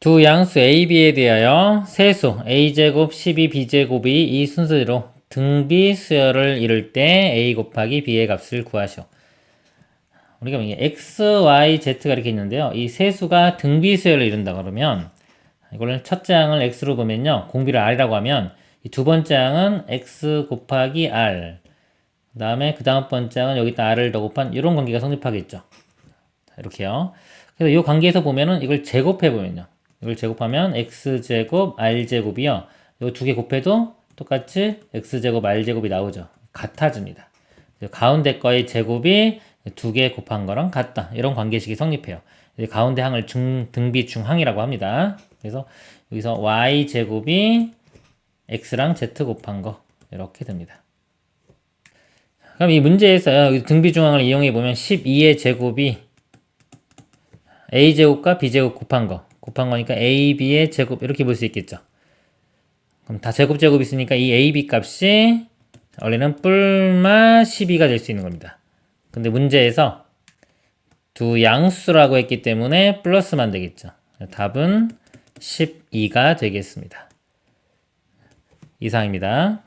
두 양수 a, b에 대하여 세수 a제곱 12b제곱이 이 순서대로 등비 수열을 이룰 때 a 곱하기 b의 값을 구하시오. 우리가 이게 x, y, z가 이렇게 있는데요. 이 세수가 등비 수열을 이룬다 그러면 이거를 첫째 항을 x로 보면요. 공비를 r이라고 하면 이두 번째 항은 x 곱하기 r 그 다음에 그 다음 번째 항은 여기다 r을 더 곱한 이런 관계가 성립하겠죠. 자, 이렇게요. 그래서 이 관계에서 보면은 이걸 제곱해 보면요. 이걸 제곱하면 x제곱 r제곱이요. 이 두 개 곱해도 똑같이 x제곱 r제곱이 나오죠. 같아집니다. 가운데 거의 제곱이 두 개 곱한 거랑 같다. 이런 관계식이 성립해요. 가운데 항을 중, 등비 중항이라고 합니다. 그래서 여기서 y제곱이 x랑 z 곱한 거 이렇게 됩니다. 그럼 이 문제에서 등비 중항을 이용해 보면 12의 제곱이 a제곱과 b제곱 곱한 거 곱한 거니까 ab의 제곱 이렇게 볼 수 있겠죠. 그럼 다 제곱 제곱 있으니까 이 ab 값이 원래는 뿔마 12가 될 수 있는 겁니다. 근데 문제에서 두 양수라고 했기 때문에 플러스만 되겠죠. 답은 12가 되겠습니다. 이상입니다.